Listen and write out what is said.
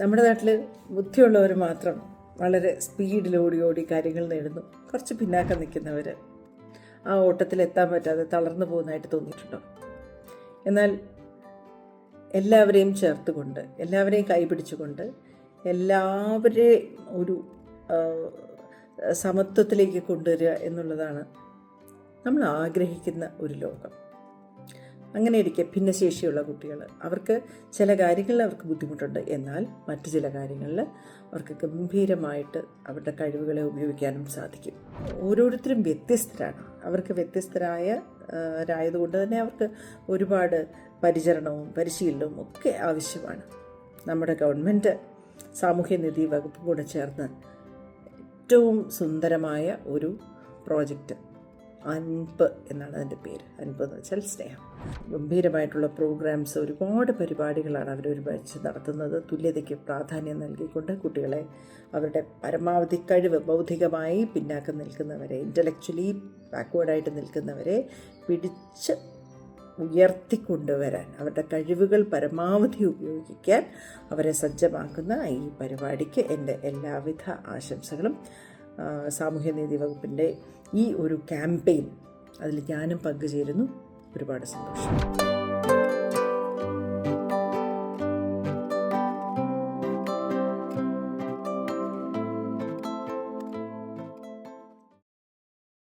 നമ്മുടെ നാട്ടിൽ ബുദ്ധിയുള്ളവർ മാത്രം വളരെ സ്പീഡിൽ ഓടി ഓടി കാര്യങ്ങൾ നേടുന്നു. കുറച്ച് പിന്നാക്കം നിൽക്കുന്നവർ ആ ഓട്ടത്തിൽ എത്താൻ പറ്റാതെ തളർന്നു പോകുന്നതായിട്ട് തോന്നിയിട്ടുണ്ടോ? എന്നാൽ എല്ലാവരെയും ചേർത്തുകൊണ്ട് എല്ലാവരെയും കൈപിടിച്ചുകൊണ്ട് എല്ലാവരെയും ഒരു സമത്വത്തിലേക്ക് കൊണ്ടുവരിക എന്നുള്ളതാണ് നമ്മൾ ആഗ്രഹിക്കുന്ന ഒരു ലോകം. അങ്ങനെ ഇരിക്കെ ഭിന്നശേഷിയുള്ള കുട്ടികൾ അവർക്ക് ചില കാര്യങ്ങളിൽ അവർക്ക് ബുദ്ധിമുട്ടുണ്ട്. എന്നാൽ മറ്റു ചില കാര്യങ്ങളിൽ അവർക്ക് ഗംഭീരമായിട്ട് അവരുടെ കഴിവുകളെ ഉപയോഗിക്കാനും സാധിക്കും. ഓരോരുത്തരും വ്യത്യസ്തരാണ്. അവർക്ക് വ്യത്യസ്തരായ രായതുകൊണ്ട് തന്നെ അവർക്ക് ഒരുപാട് പരിചരണവും പരിശീലനവും ഒക്കെ ആവശ്യമാണ്. നമ്മുടെ ഗവൺമെന്റ് സാമൂഹ്യനിധി വകുപ്പ് കൂടെ ചേർന്ന് ഏറ്റവും സുന്ദരമായ ഒരു പ്രോജക്റ്റ് അൻപ് എന്നാണ് അതിന്റെ പേര്. അൻപ് എന്ന് വെച്ചാൽ സ്നേഹം. ഗംഭീരമായിട്ടുള്ള പ്രോഗ്രാംസ് ഒരുപാട് പരിപാടികളാണ് അവർ ഒരുമിച്ച് നടത്തുന്നത്. തുല്യതയ്ക്ക് പ്രാധാന്യം നൽകിക്കൊണ്ട് കുട്ടികളെ അവരുടെ പരമാവധി കഴിവ് ബൗദ്ധികമായി പിന്നാക്കം നിൽക്കുന്നവരെ ഇന്റലക്ച്വലി ബാക്ക്വേർഡായിട്ട് നിൽക്കുന്നവരെ പിടിച്ച് ഉയർത്തിക്കൊണ്ടുവരാൻ അവരുടെ കഴിവുകൾ പരമാവധി ഉപയോഗിക്കാൻ അവരെ സജ്ജമാക്കുന്ന ഈ പരിപാടിക്ക് എന്റെ എല്ലാവിധ ആശംസകളും. സാമൂഹ്യനീതി വകുപ്പിന്റെ ഈ ഒരു ക്യാമ്പയിൻ അതിൽ ഞാനും പങ്കുചേരുന്നു. ഒരുപാട് സന്തോഷം.